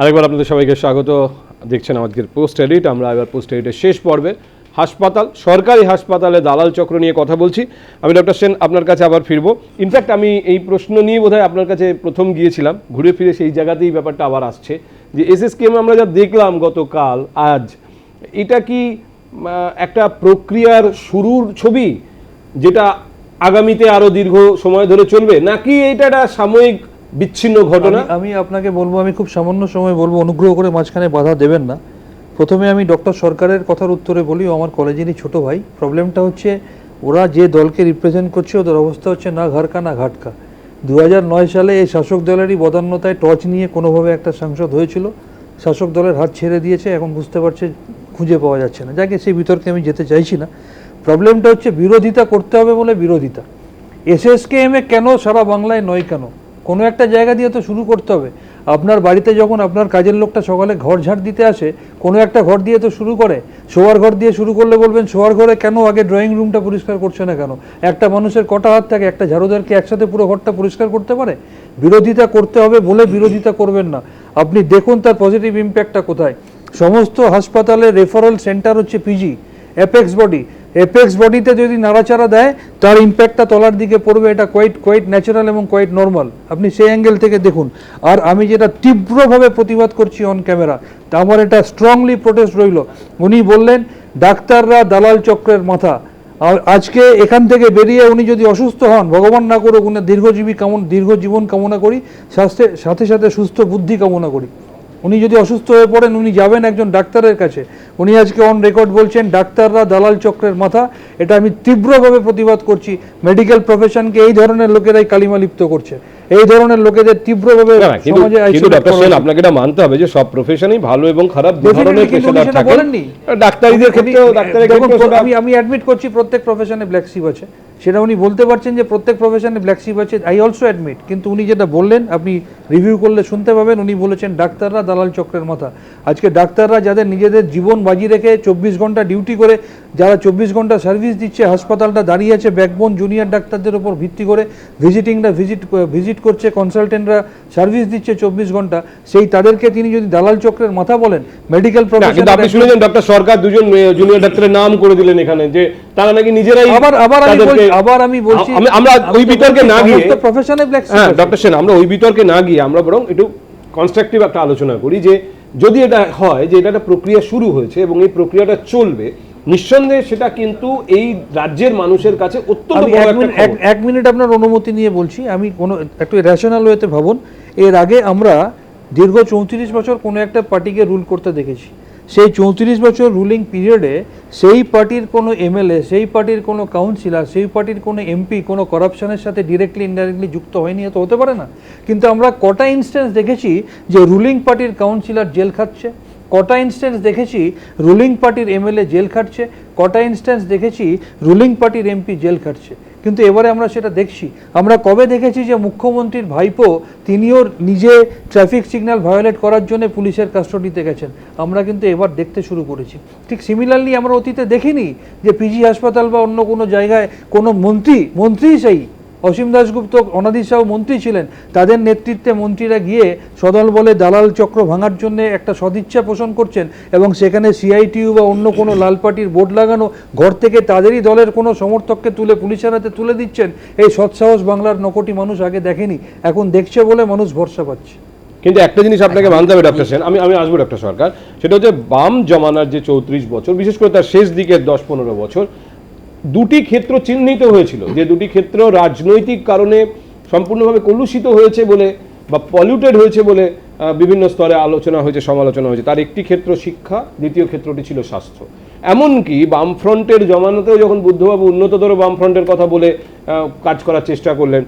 আরেকবার আপনাদের সবাইকে স্বাগত। দেখছেন আমাদের পোস্ট এডিট আমরা এবার পোস্ট এডিটের শেষ পর্বে। হাসপাতাল, সরকারি হাসপাতালে দালাল চক্র নিয়ে কথা বলছি। আমি ডক্টর সেন, আপনার কাছে আবার ফিরবো। ইনফ্যাক্ট আমি এই প্রশ্ন নিয়ে বোধহয় আপনার কাছে প্রথম গিয়েছিলাম। ঘুরে ফিরে সেই জায়গাতেই ব্যাপারটা আবার আসছে। যে এসএসকেএম আমরা যা দেখলাম গতকাল, আজ, এটা কি একটা প্রক্রিয়ার শুরুর ছবি, যেটা আগামীতে আরও দীর্ঘ সময় ধরে চলবে? নাকি এটা একটা সাময়িক বিচ্ছিন্ন ঘটনা। আমি- আপনাকে বলব, আমি খুব সামান্য সময় বলব, অনুগ্রহ করে মাঝখানে বাধা দেবেন না। প্রথমে আমি ডক্টর সরকারের কথার উত্তরে বলি আমার কলেজেরই ছোট ভাই। প্রবলেমটা হচ্ছে, ওরা যে দলকে রিপ্রেজেন্ট করছে, ওদের অবস্থা হচ্ছে না ঘরকা না ঘাটকা। দু সালে এই শাসক দলেরই বদান্যতায় টর্চ নিয়ে কোনোভাবে একটা সাংসদ হয়েছিল। শাসক দলের হাত ছেড়ে দিয়েছে, এখন বুঝতে পারছে, খুঁজে পাওয়া যাচ্ছে না। যাকে সেই বিতর্কে আমি যেতে চাইছি না। প্রবলেমটা হচ্ছে, বিরোধিতা করতে হবে বলে বিরোধিতা। এসএসকেএম এ কেন সারা বাংলায় নয় কেন? কোনো একটা জায়গা দিয়ে তো শুরু করতে হবে। আপনার বাড়িতে যখন আপনার কাজের লোকটা সকালে ঘর ঝাড় দিতে আসে, কোনো একটা ঘর দিয়ে তো শুরু করে। শোয়ার ঘর দিয়ে শুরু করলে বলবেন, শোয়ার ঘরে কেন আগে ড্রয়িং রুমটা পরিষ্কার করছে না কেন? একটা মানুষের কটা হাত থাকে, একটা ঝাড়ুদার কি একসাথে পুরো ঘরটা পরিষ্কার করতে পারে? বিরোধিতা করতে হবে বলে বিরোধিতা করবেন না। আপনি দেখুন তার পজিটিভ ইম্প্যাক্টটা কোথায়। সমস্ত হাসপাতালে রেফারেল সেন্টার হচ্ছে পিজি অ্যাপেক্স বডি অ্যাপেক্স বডিতে যদি নাড়াচাড়া দেয়, তার ইম্প্যাক্টটা তলার দিকে পড়বে, এটা কোয়াইট কোয়াইট ন্যাচারাল এবং কোয়াইট নর্মাল আপনি সেই অ্যাঙ্গেল থেকে দেখুন। আর আমি যেটা তীব্রভাবে প্রতিবাদ করছি অন ক্যামেরা তা আমার এটা স্ট্রংলি প্রোটেস্ট রইল। উনি বললেন, ডাক্তাররা দালাল চক্রের মাথা। আর আজকে এখান থেকে বেরিয়ে উনি যদি অসুস্থ হন, ভগবান না করুক উনি দীর্ঘজীবী কামন, দীর্ঘ জীবন কামনা করি স্বাস্থ্যের সাথে সাথে সুস্থ বুদ্ধি কামনা করি। উনি যদি অসুস্থ হয়ে পড়েন উনি যাবেন একজন ডাক্তারের কাছে। উনি আজকে অন রেকর্ড বলছেন ডাক্তাররা দালাল চক্রের মাথা। এটা আমি তীব্রভাবে প্রতিবাদ করছি। মেডিকেল প্রফেশনকে এই ধরনের লোকেরাই কালিমা লিপ্ত করছে। এই ধরনের লোকেদের তীব্রভাবে সমাজে। আপনাকে এটা মানতে হবে যে সব প্রফেশনই ভালো এবং খারাপ দু ধরনের পেশাদার থাকে বলেননি। ডাক্তারিদের ক্ষেত্রেও ডাক্তারের দেখুন, ক্ষেত্রেও আমি আমি অ্যাডমিট করছি প্রত্যেক প্রফেশনে ব্ল্যাক শিপ আছে। সেটা উনি বলতে পারছেন যে প্রত্যেক প্রফেশনে ব্ল্যাক শিপ আছে। আই অলসো অ্যাডমিট কিন্তু উনি যেটা বললেন আপনি রিভিউ করলে শুনতে পাবেন উনি বলেছেন ডাক্তাররা দালাল চক্রের মাথা। আজকে ডাক্তাররা যাদের নিজেদের জীবন বাজি রেখে চব্বিশ ঘণ্টা ডিউটি করে যারা চব্বিশ ঘণ্টা সার্ভিস দিচ্ছে হাসপাতালটা দাঁড়িয়ে আছে ব্যাকবোন জুনিয়র ডাক্তারদের উপর ভিত্তি করে ভিজিটিংরা ভিজিট ভিজিট করছে কনসালটেন্টরা সার্ভিস দিচ্ছে চব্বিশ ঘণ্টা সেই তাদেরকে তিনি যদি দালাল চক্রের মাথা বলেন মেডিকেল না, কিন্তু আপনি শুনেছেন ডক্টর সরকার দুজন জুনিয়র ডাক্তারের নাম করে দিলেন এখানে যে তারা নাকি নিজেরাই আবার আবার আমি আবার আমি বলছি আমরা ওই বিতর্কে না গিয়ে প্রফেশনে ব্ল্যাক হ্যাঁ ডক্টর সেন আমরা ওই বিতর্কে না গিয়ে আমরা বরং একটু কনস্ট্রাকটিভ একটা আলোচনা করি যে যদি এটা হয় যে এটা একটা প্রক্রিয়া শুরু হয়েছে এবং এই প্রক্রিয়াটা চলবে নিঃসন্দেহে সেটা কিন্তু এই রাজ্যের মানুষের কাছে অত্যন্ত এক মিনিট- এক- মিনিট আপনার অনুমতি নিয়ে বলছি। আমি কোনো একটু র্যাশনাল ওয়েতে ভাবুন। এর আগে আমরা দীর্ঘ চৌত্রিশ বছর কোনো একটা পার্টিকে রুল করতে দেখেছি। সেই চৌত্রিশ বছর রুলিং পিরিয়ডে সেই পার্টির কোনো এমএলএ সেই পার্টির কোনো কাউন্সিলর সেই পার্টির কোনো এমপি কোনো করাপশনের সাথে ডিরেক্টলি ইনডাইরেক্টলি যুক্ত হয়নি তো হতে পারে না। কিন্তু আমরা কটা ইনস্ট্যান্স দেখেছি যে রুলিং পার্টির কাউন্সিলর জেল খাচ্ছে, কটা ইনস্ট্যান্স দেখেছি রুলিং পার্টির এমএলএ জেল খাটছে, কটা ইনস্ট্যান্স দেখেছি রুলিং পার্টির এমপি জেল খাটছে। কিন্তু এবারে আমরা সেটা দেখছি। আমরা কবে দেখেছি যে মুখ্যমন্ত্রীর ভাইপো তিনিও নিজে ট্রাফিক সিগন্যাল ভায়োলেট করার জন্য পুলিশের কাস্টডিতে গেছেন। আমরা কিন্তু এবার দেখতে শুরু করেছি। ঠিক সিমিলারলি আমরা অতীতে দেখিনি যে পিজি হাসপাতাল বা অন্য কোনো জায়গায় কোনো মন্ত্রী মন্ত্রী সেই অসীম দাশগুপ্ত অনাদি সাহ মন্ত্রী ছিলেন। তাদের নেতৃত্বে মন্ত্রীরা গিয়ে সদল বলে দালাল চক্র ভাঙার জন্য একটা সদিচ্ছা পোষণ করছেন এবং সেখানে সিআইটিইউ বা অন্য কোনো লাল পার্টির বোর্ড লাগানো ঘর থেকে তাদেরই দলের কোনো সমর্থককে তুলে পুলিশের হাতে তুলে দিচ্ছেন, এই সৎসাহস বাংলার নকটি মানুষ আগে দেখেনি, এখন দেখছে বলে মানুষ ভরসা পাচ্ছে। কিন্তু একটা জিনিস আপনাকে মানতে হবে ডক্টর সেন। আমি আমি আসব ডক্টর সরকার। সেটা হচ্ছে বাম জমানার যে চৌত্রিশ বছর, বিশেষ করে তার শেষ দিকের দশ পনেরো বছর দুটি ক্ষেত্র চিহ্নিত হয়েছিল। যে দুটি ক্ষেত্র রাজনৈতিক কারণে সম্পূর্ণভাবে কলুষিত হয়েছে বলে বা পলিউটেড হয়েছে বলে বিভিন্ন স্তরে আলোচনা হয়েছে, সমালোচনা হয়েছে। তার একটি ক্ষেত্র শিক্ষা, দ্বিতীয় ক্ষেত্রটি ছিল স্বাস্থ্য। এমনকি বামফ্রন্টের জমানাতেও যখন বুদ্ধবাবু উন্নততর বামফ্রন্টের কথা বলে কাজ করার চেষ্টা করলেন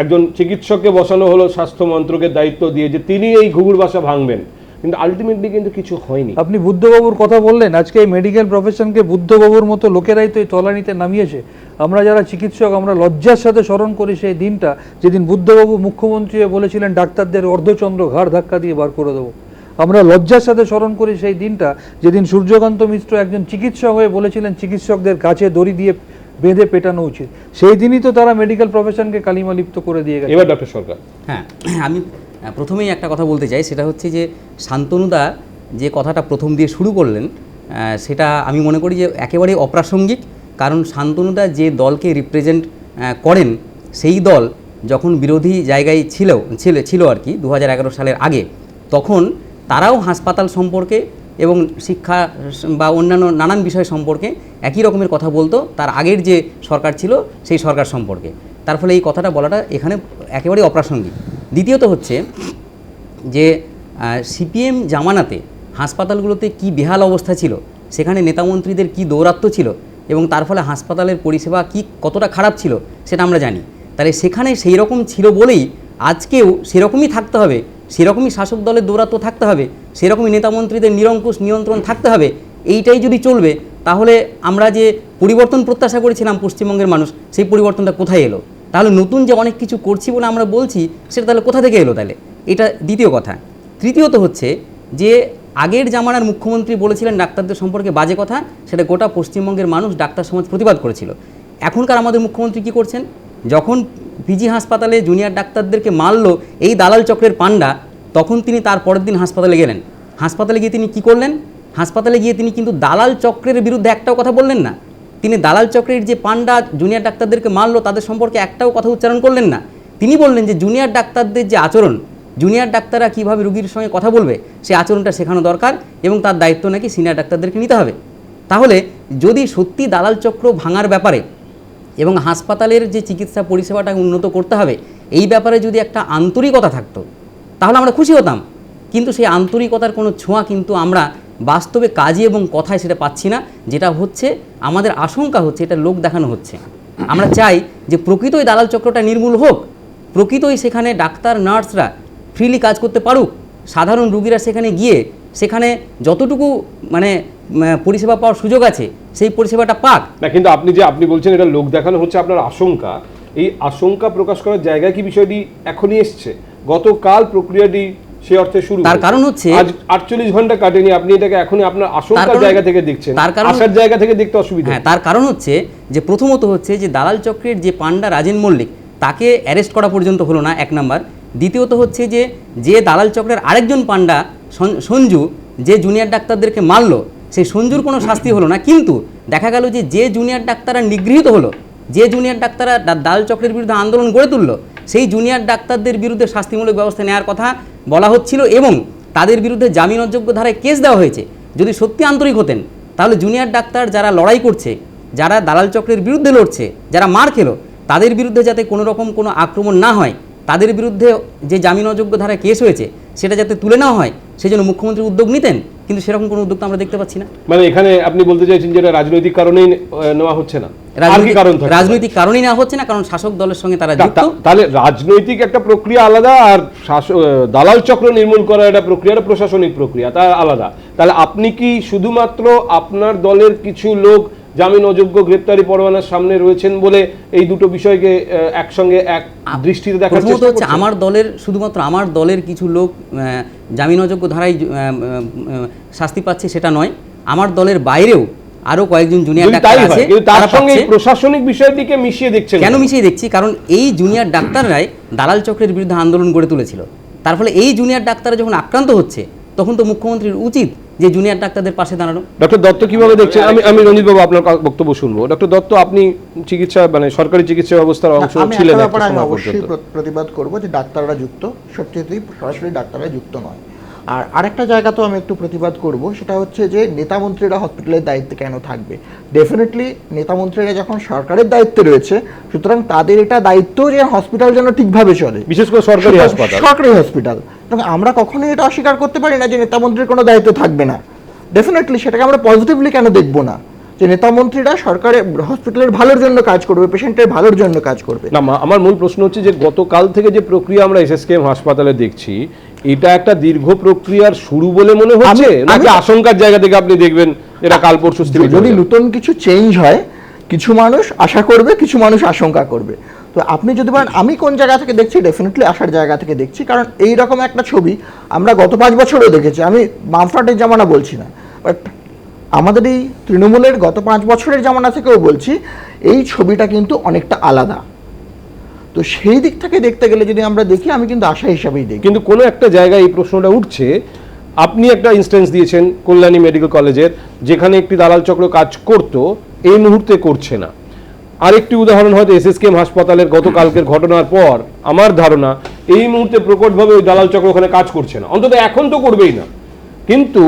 একজন চিকিৎসককে বসানো হলো, স্বাস্থ্য মন্ত্রকের দায়িত্ব দিয়ে যে তিনি এই ঘুঘুর বাসা ভাঙবেন। কিন্তু আলটিমেটলি কিন্তু কিছু হয়নি। আপনি বুদ্ধবাবুর কথা বললেন আজকে এই মেডিকেল প্রফেশনকে বুদ্ধবাবুর মতো লোকেরাই তো এই তলানিতে নামিয়েছে। আমরা যারা চিকিৎসক আমরা লজ্জার সাথে স্মরণ করি সেই দিনটা যেদিন বুদ্ধবাবু মুখ্যমন্ত্রী হয়ে বলেছিলেন ডাক্তারদের অর্ধচন্দ্র ঘাড় ধাক্কা দিয়ে বার করে দেবো। আমরা লজ্জার সাথে স্মরণ করি সেই দিনটা যেদিন সূর্যকান্ত মিশ্র একজন চিকিৎসক হয়ে বলেছিলেন চিকিৎসকদের কাছে দড়ি দিয়ে বেঁধে পেটানো উচিত। সেই দিনই তো তারা মেডিকেল প্রফেশনকে কালিমা লিপ্ত করে দিয়ে গেছে। এবার ডক্টর সরকার। হ্যাঁ আমি প্রথমেই একটা কথা বলতে চাই, সেটা হচ্ছে যে শান্তনুদা যে কথাটা প্রথম দিয়ে শুরু করলেন সেটা আমি মনে করি যে একেবারেই অপ্রাসঙ্গিক। কারণ শান্তনুদা যে দলকে রিপ্রেজেন্ট করেন, সেই দল যখন বিরোধী জায়গায় ছিল ছিল ছিল আর কি দু হাজার এগারো সালের আগে, তখন তারাও হাসপাতাল সম্পর্কে এবং শিক্ষা বা অন্যান্য নানান বিষয় সম্পর্কে একই রকমের কথা বলতো, তার আগের যে সরকার ছিল সেই সরকার সম্পর্কে। তার ফলে এই কথাটা বলাটা এখানে একেবারেই অপ্রাসঙ্গিক। দ্বিতীয়ত হচ্ছে যে সিপিএম জামানাতে হাসপাতালগুলোতে কি বেহাল অবস্থা ছিল, সেখানে নেতামন্ত্রীদের কি দৌরাত্ম্য ছিল এবং তার ফলে হাসপাতালের পরিষেবা কি কতটা খারাপ ছিল, সেটা আমরা জানি। তাহলে সেখানে সেই রকম ছিল বলেই আজকেও সেরকমই থাকতে হবে, সেরকমই শাসক দলের দৌরাত্ম্য থাকতে হবে, সেরকমই নেতামন্ত্রীদের নিরঙ্কুশ নিয়ন্ত্রণ থাকতে হবে, এইটাই যদি চলবে, তাহলে আমরা যে পরিবর্তন প্রত্যাশা করেছিলাম পশ্চিমবঙ্গের মানুষ, সেই পরিবর্তনটা কোথায় এলো? তাহলে নতুন যে অনেক কিছু করছি বলে আমরা বলছি, সেটা তাহলে কোথা থেকে এলো তাহলে? এটা দ্বিতীয় কথা। তৃতীয়ত হচ্ছে যে আগের জামানার মুখ্যমন্ত্রী বলেছিলেন ডাক্তারদের সম্পর্কে বাজে কথা, সেটা গোটা পশ্চিমবঙ্গের মানুষ ডাক্তার সমাজ প্রতিবাদ করেছিল। এখনকার আমাদের মুখ্যমন্ত্রী কি করছেন? যখন পিজি হাসপাতালে জুনিয়র ডাক্তারদেরকে মারল এই দালাল চক্রের পান্ডা তখন তিনি তার পরের দিন হাসপাতালে গেলেন। হাসপাতালে গিয়ে তিনি কি করলেন? হাসপাতালে গিয়ে তিনি কিন্তু দালাল চক্রের বিরুদ্ধে একটাও কথা বললেন না। তিনি দালাল চক্রের যে পান্ডা জুনিয়র ডাক্তারদেরকে মারলো, তাদের সম্পর্কে একটাও কথা উচ্চারণ করলেন না। তিনি বললেন যে, জুনিয়র ডাক্তারদের যে আচরণ, জুনিয়র ডাক্তাররা কীভাবে রুগীর সঙ্গে কথা বলবে সেই আচরণটা শেখানো দরকার এবং তার দায়িত্ব নাকি সিনিয়র ডাক্তারদেরকে নিতে হবে। তাহলে যদি সত্যি দালাল চক্র ভাঙার ব্যাপারে এবং হাসপাতালের যে চিকিৎসা পরিষেবাটা উন্নত করতে হবে, এই ব্যাপারে যদি একটা আন্তরিকতা থাকতো, তাহলে আমরা খুশি হতাম। কিন্তু সেই আন্তরিকতার কোনো ছোঁয়া কিন্তু আমরা বাস্তবে কাজে এবং কথায় সেটা পাচ্ছি না। যেটা হচ্ছে, আমাদের আশঙ্কা হচ্ছে, এটা লোক দেখানো হচ্ছে। আমরা চাই যে প্রকৃতই দালাল চক্রটা নির্মূল হোক, প্রকৃতই সেখানে ডাক্তার, নার্সরা ফ্রিলি কাজ করতে পারুক, সাধারণ রুগীরা সেখানে গিয়ে, সেখানে যতটুকু মানে পরিষেবা পাওয়ার সুযোগ আছে, সেই পরিষেবাটা পাক। না, কিন্তু আপনি যে আপনি বলছেন এটা লোক দেখানো হচ্ছে, আপনার আশঙ্কা, এই আশঙ্কা প্রকাশ করার জায়গায় কি বিষয়টি এখনই এসছে? গতকাল প্রক্রিয়াটি সে অর্থে শুরু তার। কারণ হচ্ছে- আজ আটচল্লিশ ঘণ্টা কাটেনি আপনি এটাকে এখনই আপনার আশঙ্কার জায়গা থেকে দেখছেন। তার কারণ- আসার জায়গা থেকে দেখতে অসুবিধা। হ্যাঁ তার কারণ হচ্ছে যে প্রথমত হচ্ছে যে দালাল চক্রের যে পান্ডা রাজেন মল্লিক তাকে অ্যারেস্ট করা পর্যন্ত হলো না এক নাম্বার। দ্বিতীয়ত হচ্ছে যে যে দালাল চক্রের আরেকজন পান্ডা সঞ্জু যে জুনিয়র ডাক্তারদেরকে মারলো সেই সঞ্জুর কোনো শাস্তি হলো না। কিন্তু দেখা গেল যে যে জুনিয়র ডাক্তাররা নিগৃহীত হলো যে জুনিয়র ডাক্তাররা দালাল চক্রের বিরুদ্ধে আন্দোলন গড়ে তুললো সেই জুনিয়র ডাক্তারদের বিরুদ্ধে শাস্তিমূলক ব্যবস্থা নেওয়ার কথা বলা হচ্ছিল এবং তাদের বিরুদ্ধে জামিন অযোগ্য ধারায় কেস দেওয়া হয়েছে। যদি সত্যি আন্তরিক হতেন, তাহলে জুনিয়র ডাক্তার যারা লড়াই করছে, যারা দালাল চক্রের বিরুদ্ধে লড়ছে, যারা মার খেলো, তাদের বিরুদ্ধে যাতে কোনো রকম কোনো আক্রমণ না হয়, তাদের বিরুদ্ধে যে জামিন অযোগ্য ধারায় কেস হয়েছে, সেটা যাতে তুলে নেওয়া হয় সেই জন্য মুখ্যমন্ত্রী উদ্যোগ নিতেন। কিন্তু সেরকম কোনো উদ্যোগ আমরা দেখতে পাচ্ছি না। মানে এখানে আপনি বলতে চাইছেন যেটা রাজনৈতিক কারণেই নেওয়া হচ্ছে না। রাজনৈতিক- কারণ থাকে রাজনৈতিক কারণেই নেওয়া হচ্ছে না কারণ শাসক দলের সঙ্গে তারা যুক্ত। তাহলে রাজনৈতিক একটা প্রক্রিয়া আলাদা আর দালাল চক্র নির্মূল করার একটা প্রক্রিয়া প্রশাসনিক প্রক্রিয়া তা আলাদা। তাহলে আপনি কি শুধুমাত্র আপনার দলের কিছু লোক জামিন অযোগ্য গ্রেপ্তারি পরোয়ানার সামনে রয়েছেন বলে এই দুটো বিষয়কে একসঙ্গে এক দৃষ্টিতে দেখার চেষ্টা হচ্ছে আমার দলের শুধুমাত্র আমার দলের কিছু লোক জামিন অযোগ্য ধারায় শাস্তি পাচ্ছে সেটা নয়। আমার দলের বাইরেও আরও কয়েকজন জুনিয়র ডাক্তার আছে তার সঙ্গে। প্রশাসনিক বিষয়টিকে মিশিয়ে দেখছেন কেন মিশিয়ে দেখছি? কারণ এই জুনিয়র ডাক্তাররাই দালাল চক্রের বিরুদ্ধে আন্দোলন গড়ে তুলেছিল। তার ফলে এই জুনিয়র ডাক্তাররা যখন আক্রান্ত হচ্ছে তখন তো মুখ্যমন্ত্রীর উচিত যে জুনিয়র ডাক্তারদের পাশে দাঁড়ানো। ডক্টর দত্ত কীভাবে দেখছেন? আমি আমি রঞ্জিত বাবু আপনার বক্তব্য শুনব। ডক্টর দত্ত আপনি চিকিৎসা মানে সরকারি চিকিৎসা ব্যবস্থার অংশ ছিলেন আমি অবশ্যই প্রতিবাদ করব যে ডাক্তাররা যুক্ত। সত্যিই সরাসরি ডাক্তাররা যুক্ত নয়। আর আরেকটা জায়গা তো আমি একটু প্রতিবাদ করব সেটা হচ্ছে যে নেতা মন্ত্রীরা হসপিটালের দায়িত্বে কেন থাকবে? ডেফিনেটলি নেতা মন্ত্রীরা যখন সরকারের দায়িত্বে রয়েছে সুতরাং তাদের এটা দায়িত্ব যে হসপিটাল যেন ঠিকভাবে চলে। বিশেষ করে সরকারি হাসপাতাল। সরকারি হসপিটাল এবং আমরা কখনোই এটা অস্বীকার করতে পারি না যে নেতা মন্ত্রীর কোনো দায়িত্ব থাকবে না। ডেফিনেটলি সেটাকে আমরা পজিটিভলি কেন দেখব না? যে নেতা মন্ত্রীরা সরকারের হসপিটালের ভালোর জন্য কাজ করবে পেশেন্টের ভালোর জন্য কাজ করবে। না আমার মূল প্রশ্ন হচ্ছে যে গতকাল থেকে যে প্রক্রিয়া আমরা এসএসকেএম হাসপাতালে দেখছি এটা একটা দীর্ঘ প্রক্রিয়ার শুরু বলে মনে হচ্ছে? নাকি আশঙ্কার জায়গা থেকে আপনি দেখবেন এটা কাল পরশু যদি? নতুন কিছু চেঞ্জ হয় কিছু মানুষ আশা করবে কিছু মানুষ আশঙ্কা করবে। তো আপনি যদি বলেন আমি কোন জায়গা থেকে দেখছি ডেফিনেটলি আসার জায়গা থেকে দেখছি। কারণ এই রকম একটা ছবি আমরা গত পাঁচ বছরও দেখেছি। আমি বামফ্রন্টের জামানা বলছি না। বাট আমাদের এই তৃণমূলের গত পাঁচ বছরের জামানা থেকেও বলছি এই ছবিটা কিন্তু অনেকটা আলাদা। তো সেই দিক থেকে দেখতে গেলে যদি আমরা দেখি আমি কিন্তু আশা হিসাবেই দেখি। কিন্তু কোনো একটা জায়গায় এই প্রশ্নটা উঠছে আপনি একটা ইনস্ট্যান্স দিয়েছেন কল্যাণী মেডিকেল কলেজের যেখানে একটি দালাল চক্র কাজ করত এই মুহূর্তে করছে না। আরেকটি উদাহরণ হয়তো এসএসকেএম হাসপাতালের গতকালকের ঘটনার পর। আমার ধারণা এই মুহূর্তে প্রকটভাবে ওই দালাল চক্র ওখানে কাজ করছে না। অন্তত এখন তো করবেই না। কিন্তু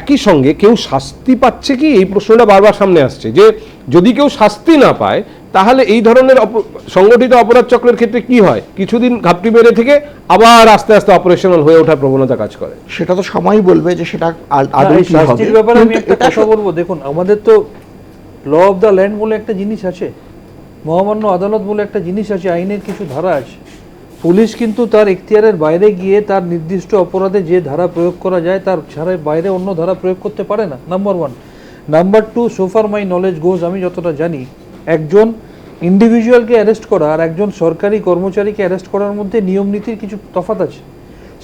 একই সঙ্গে কেউ শাস্তি পাচ্ছে কি? এই প্রশ্নটা বারবার সামনে আসছে যে যদি কেউ শাস্তি না পায় তাহলে এই ধরনের সংগঠিত অপরাধ চক্রের ক্ষেত্রে কি হয়? কিছুদিন ঘাপটি মেরে থেকে আবার আস্তে আস্তে অপারেশনাল হয়ে ওঠার প্রবণতা কাজ করে। সেটা তো সময় বলবে যে সেটা শাস্তির ব্যাপারে আমি একটা কথা বলব। দেখুন আমাদের তো ল অফ দ্য ল্যান্ড বলে একটা জিনিস আছে। মহামান্য আদালত বলে একটা জিনিস আছে, আইনের কিছু ধারা আছে। পুলিশ কিন্তু তার এখতিয়ারের বাইরে গিয়ে তার নির্দিষ্ট অপরাধে যে ধারা প্রয়োগ করা যায়, তার ছাড়াই বাইরে অন্য ধারা প্রয়োগ করতে পারে না। নাম্বার ওয়ান নাম্বার টু সোফার মাই নলেজ গোজ আমি যতটা জানি, একজন ইন্ডিভিজুয়ালকে অ্যারেস্ট করা আর একজন সরকারি কর্মচারীকে অ্যারেস্ট করার মধ্যে নিয়ম নীতির কিছু তফাৎ আছে।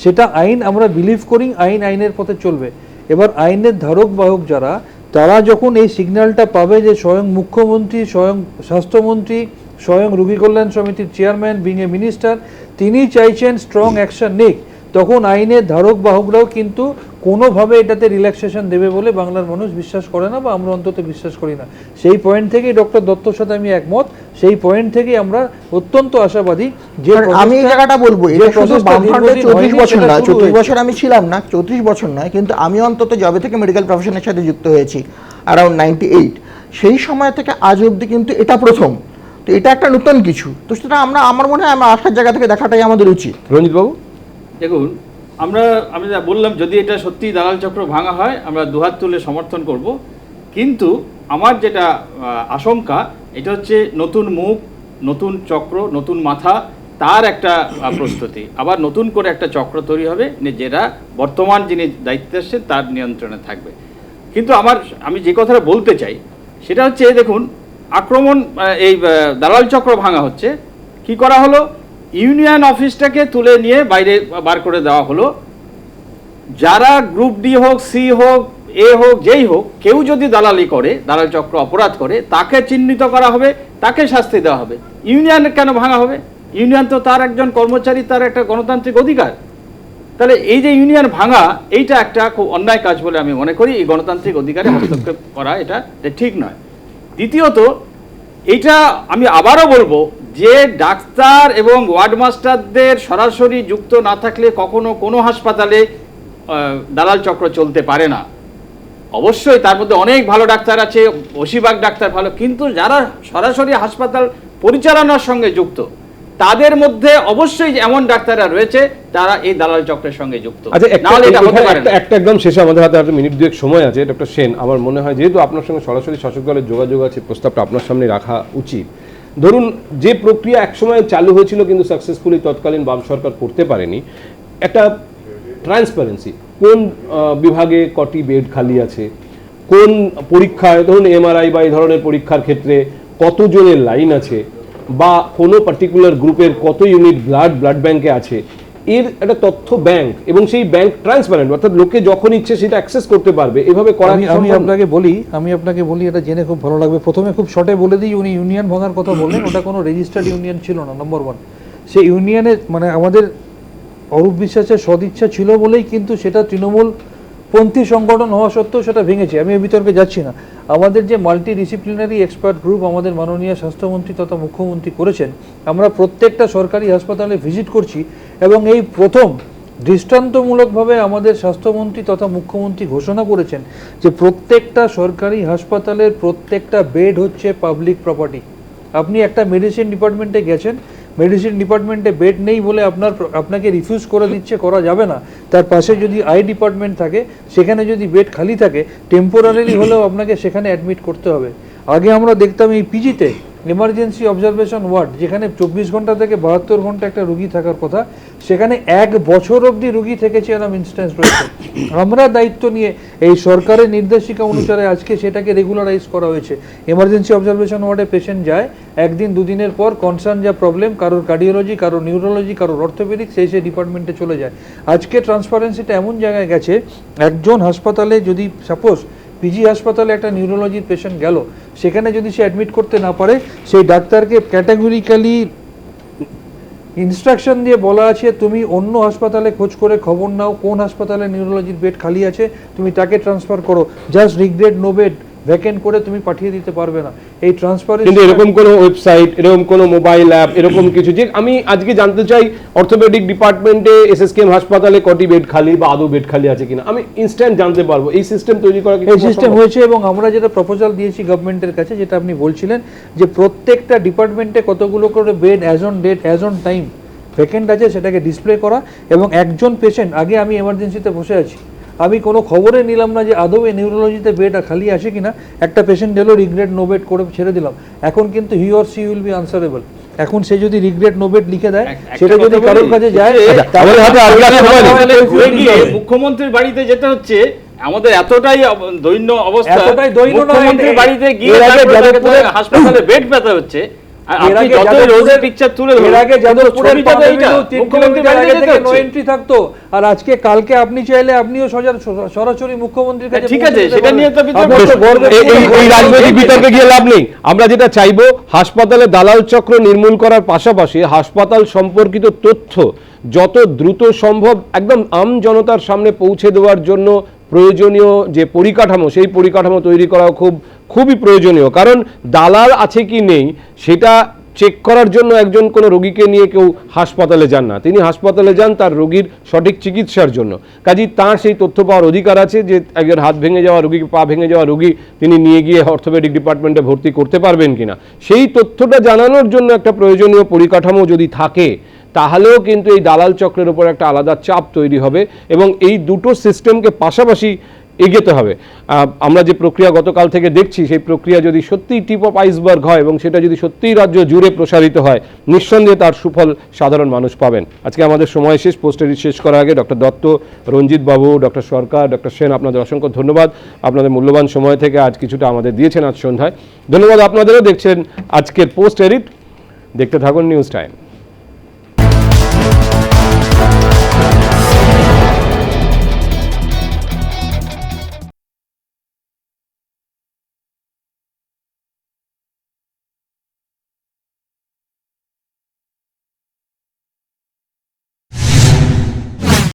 সেটা আইন আমরা বিলিভ করি, আইন আইনের পথে চলবে। এবার আইনের ধারক বাহক যারা তারা যখন এই সিগন্যালটা পাবে যে স্বয়ং মুখ্যমন্ত্রী, স্বয়ং স্বাস্থ্যমন্ত্রী, স্বয়ং রোগী কল্যাণ সমিতির চেয়ারম্যান বিং এ মিনিস্টার তিনি চাইছেন স্ট্রং অ্যাকশন নিক। তখন আইনের ধারক বাহকরাও কিন্তু কোনোভাবে এটাতে রিল্যাক্সেশন দেবে বলে বাংলার মানুষ বিশ্বাস করে না বা আমরা অন্তত বিশ্বাস করি না। সেই পয়েন্ট থেকেই ডক্টর দত্তর সাথে আমি একমত। সেই পয়েন্ট থেকেই আমরা অত্যন্ত আশাবাদী যে আমি এই জায়গাটা বলব যে এটা শুধু বামফ্রন্টের চৌত্রিশ বছর নয় চৌত্রিশ বছর আমি ছিলাম না চৌত্রিশ বছর নয় কিন্তু আমি অন্তত যবে থেকে মেডিকেল প্রফেশনের সাথে যুক্ত হয়েছি অ্যারাউন্ড নাইনটি এইট সেই সময় থেকে আজ অবধি কিন্তু এটা প্রথম। তো এটা একটা নতুন কিছু। তো সেটা আমরা আমার মনে হয় আমরা আসার জায়গা থেকে দেখাটাই আমাদের উচিত। রঞ্জিত বাবু দেখুন আমরা, আমি যা বললাম, যদি এটা সত্যি দালাল চক্র ভাঙা হয়, আমরা দুহাত তুলে সমর্থন করব। কিন্তু আমার যেটা আশঙ্কা, এটা হচ্ছে নতুন মুখ, নতুন চক্র, নতুন মাথা, তার একটা প্রস্তুতি। আবার নতুন করে একটা চক্র তৈরি হবে যেটা বর্তমান যিনি দায়িত্বে এসছে তার নিয়ন্ত্রণে থাকবে। কিন্তু আমার, আমি যে কথাটা বলতে চাই, সেটা হচ্ছে, দেখুন, আক্রমণ এই দালাল চক্র ভাঙা হচ্ছে। কি করা হলো? ইউনিয়ন অফিসটাকে তুলে নিয়ে বাইরে বার করে দেওয়া হলো। যারা গ্রুপ ডি হোক, সি হোক, এ হোক, যেই হোক, কেউ যদি দালালি করে, দালাল চক্র অপরাধ করে, তাকে চিহ্নিত করা হবে, তাকে শাস্তি দেওয়া হবে। ইউনিয়ন কেন ভাঙা হবে? ইউনিয়ন তো তার একজন কর্মচারী, তার একটা গণতান্ত্রিক অধিকার। তাহলে এই যে ইউনিয়ন ভাঙা, এইটা একটা খুব অন্যায় কাজ বলে আমি মনে করি। এই গণতান্ত্রিক অধিকারে হস্তক্ষেপ করা এটা ঠিক নয়। দ্বিতীয়ত, এইটা আমি আবারও বলব যে ডাক্তার এবং ওয়ার্ড মাস্টারদের সরাসরি যুক্ত না থাকলে কখনো কোনো হাসপাতালে দালাল চক্র চলতে পারে না অবশ্যই তার মধ্যে অনেক ভালো ডাক্তার আছে বেশিরভাগ ডাক্তার ভালো কিন্তু যারা সরাসরি হাসপাতাল পরিচালনার সঙ্গে যুক্ত তাদের মধ্যে অবশ্যই এমন ডাক্তাররা রয়েছে তারা এই দালাল চক্রের সঙ্গে যুক্ত আচ্ছা একটা একটা। একটা একদম শেষে আমাদের হাতে হয়তো মিনিট দুয়েক সময় আছে ডক্টর সেন আমার মনে হয় যেহেতু আপনার সঙ্গে সরাসরি শাসক দলের যোগাযোগ আছে প্রস্তাবটা আপনার সামনে রাখা উচিত ধরুন, যে প্রক্রিয়া একসময় চালু হয়েছিল কিন্তু সাকসেসফুলি তৎকালীন বাম সরকার করতে পারেনি, একটা ট্রান্সপারেন্সি কোন বিভাগে কটি বেড খালি আছে, কোন পরীক্ষায়, ধরুন এমআরআই বা এই ধরনের পরীক্ষার ক্ষেত্রে কতজনের লাইন আছে, বা কোনো পার্টিকুলার গ্রুপের কত ইউনিট ব্লাড ব্লাড ব্যাংকে আছে এর একটা তথ্য ব্যাংক এবং সেই ব্যাংক ট্রান্সপারেন্ট অর্থাৎ লোকে যখন ইচ্ছে সেটা অ্যাক্সেস করতে পারবে। এভাবে করা আমি আপনাকে বলি আমি আপনাকে বলি এটা জেনে খুব ভালো লাগবে। প্রথমে খুব শর্টে বলে দিই উনি ইউনিয়ন ভাঙার কথা বললেন ওটা কোনো রেজিস্টার্ড ইউনিয়ন ছিল না নম্বর ওয়ান সেই ইউনিয়নের মানে আমাদের অরূপ বিশ্বাসের সদিচ্ছা ছিল বলেই কিন্তু সেটা তৃণমূল পন্থী সংগঠন হওয়া সত্ত্বেও সেটা ভেঙেছে। আমি এই বিতর্কে যাচ্ছি না। আমাদের যে মাল্টি ডিসিপ্লিনারি এক্সপার্ট গ্রুপ আমাদের মাননীয় স্বাস্থ্যমন্ত্রী তথা মুখ্যমন্ত্রী করেছেন আমরা প্রত্যেকটা সরকারি হাসপাতালে ভিজিট করছি। এবং এই প্রথম দৃষ্টান্তমূলকভাবে আমাদের স্বাস্থ্যমন্ত্রী তথা মুখ্যমন্ত্রী ঘোষণা করেছেন যে প্রত্যেকটা সরকারি হাসপাতালের প্রত্যেকটা বেড হচ্ছে পাবলিক প্রপার্টি আপনি একটা মেডিসিন ডিপার্টমেন্টে গেছেন মেডিসিন ডিপার্টমেন্টে বেড নেই বলে আপনার আপনাকে রিফিউজ করে দিচ্ছে, করা যাবে না। তার পাশে যদি আই ডিপার্টমেন্ট থাকে, সেখানে যদি বেড খালি থাকে টেম্পোরারিলি হলেও আপনাকে সেখানে অ্যাডমিট করতে হবে। আগে আমরা দেখতাম এই পিজিতে এমার্জেন্সি অবজারভেশন ওয়ার্ড যেখানে চব্বিশ ঘণ্টা থেকে বাহাত্তর ঘণ্টা একটা রুগী থাকার কথা, সেখানে এক বছর অবধি রুগী থেকেছে এরকম ইনস্ট্যান্স রয়েছে। আমরা দায়িত্ব নিয়ে এই সরকারের নির্দেশিকা অনুসারে আজকে সেটাকে রেগুলারাইজ করা হয়েছে। এমার্জেন্সি অবজারভেশন ওয়ার্ডে পেশেন্ট যায়, একদিন দুদিনের পর কনসার্ন যা প্রবলেম কারোর কার্ডিওলজি কারোর নিউরোলজি কারোর অর্থোপেডিক সেই সেই ডিপার্টমেন্টে চলে যায়। আজকে ট্রান্সপারেন্সিটা এমন জায়গায় গেছে, একজন হাসপাতালে যদি সাপোজ পিজি হাসপাতালে একটা নিউরোলজির পেশেন্ট গেল। সেখানে যদি সে অ্যাডমিট করতে না পারে, সেই ডাক্তারকে ক্যাটাগরিক্যালি ইনস্ট্রাকশন দিয়ে বলা আছে, তুমি অন্য হাসপাতালে খোঁজ করে খবর নাও কোন হাসপাতালে নিউরোলজির বেড খালি আছে, তুমি তাকে ট্রান্সফার করো। Just regrade no bed vacant করে তুমি পাঠিয়ে দিতে পারবে না। এই ট্রান্সফার কিন্তু এরকম কোনো ওয়েবসাইট এরকম কোনো মোবাইল অ্যাপ এরকম কিছু যে আমি আজকে জানতে চাই অর্থোপেডিক ডিপার্টমেন্টে এসএসকেএম হাসপাতালে কটি বেড খালি বা আদৌ বেড খালি আছে কিনা? আমি ইনস্ট্যান্ট জানতে পারব। এই সিস্টেম তৈরি করা কি এই সিস্টেম হয়েছে এবং আমরা যেটা প্রপোজাল দিয়েছি গভর্নমেন্টের কাছে যেটা আপনি বলছিলেন যে প্রত্যেকটা ডিপার্টমেন্টে কতগুলো করে bed as on date as on time vacant আছে সেটাকে ডিসপ্লে করা এবং একজন পেশেন্ট আগে আমি এমার্জেন্সিতে বসে আছি আমি কোনো খবরে নিলাম না যে আদৌ এই নিউরোলজিতে বেড খালি আছে কিনা। একটা পেশেন্ট এলো রিগ্রেট নো বেড করে ছেড়ে দিলাম। এখন কিন্তু he or she will be answerable এখন সে যদি রিগ্রেট নো বেড লিখে দেয় সেটা যদি কারোর কাছে যায় তাহলে আচ্ছা, গিয়ে হবে। মুখ্যমন্ত্রীর বাড়িতে যেতে হচ্ছে আমাদের এতটাই দৈন্য অবস্থা। এতটাই দৈন্য নয়, মুখ্যমন্ত্রীর বাড়িতে গিয়ে হাসপাতালে বেড পেতে হচ্ছে। আর আজকে কালকে আপনি চাইলে আপনিও সরাসরি মুখ্যমন্ত্রীর কাছে ঠিক আছে, সেটা নিয়ে। এই রাজনৈতিক বিতর্কে গিয়ে লাভ নেই। আমরা যেটা চাইব হাসপাতালে দালাল চক্র নির্মূল করার পাশাপাশি হাসপাতাল সম্পর্কিত তথ্য যত দ্রুত সম্ভব একদম আম জনতার সামনে পৌঁছে দেওয়ার জন্য প্রয়োজনীয় যে পরিকাঠামো, সেই পরিকাঠামো তৈরি করা খুব, খুবই প্রয়োজনীয়। কারণ দালাল আছে কি নেই, সেটা চেক করার জন্য একজন কোনো রোগীকে নিয়ে কেউ হাসপাতালে যান না। তিনি হাসপাতালে যান তার রোগীর সঠিক চিকিৎসার জন্য। কাজেই তার সেই তথ্য পাওয়ার অধিকার আছে যে একজন হাত ভেঙে যাওয়া রোগী, পা ভেঙে যাওয়া রোগী তিনি নিয়ে গিয়ে অর্থোপেডিক ডিপার্টমেন্টে ভর্তি করতে পারবেন কিনা। সেই তথ্যটা জানানোর জন্য একটা প্রয়োজনীয় পরিকাঠামো যদি থাকে তাহলেও কিন্তু এই দালাল চক্রের উপর একটা আলাদা চাপ তৈরি হবে এবং এই দুটো সিস্টেমকে পাশাপাশি এগোতে হবে। আমরা যে প্রক্রিয়া গতকাল থেকে দেখছি, সেই প্রক্রিয়া যদি সত্যিই টিপ অফ আইসবার্গ হয় এবং সেটা যদি সত্যিই রাজ্য জুড়ে প্রসারিত হয়, নিঃসন্দেহে তার সুফল সাধারণ মানুষ পাবেন। আজকে আমাদের সময় শেষ, পোস্টারি শেষ করার আগে ডক্টর দত্ত, রঞ্জিত বাবু ডক্টর সরকার ডক্টর সেন, আপনাদের অসংখ্য ধন্যবাদ। আপনাদের মূল্যবান সময় থেকে আজ কিছুটা আমাদের দিয়েছেন আজ সন্ধ্যায়। ধন্যবাদ আপনাদেরও। দেখছেন আজকের পোস্ট এডিট দেখতে থাকুন নিউজ টাইম।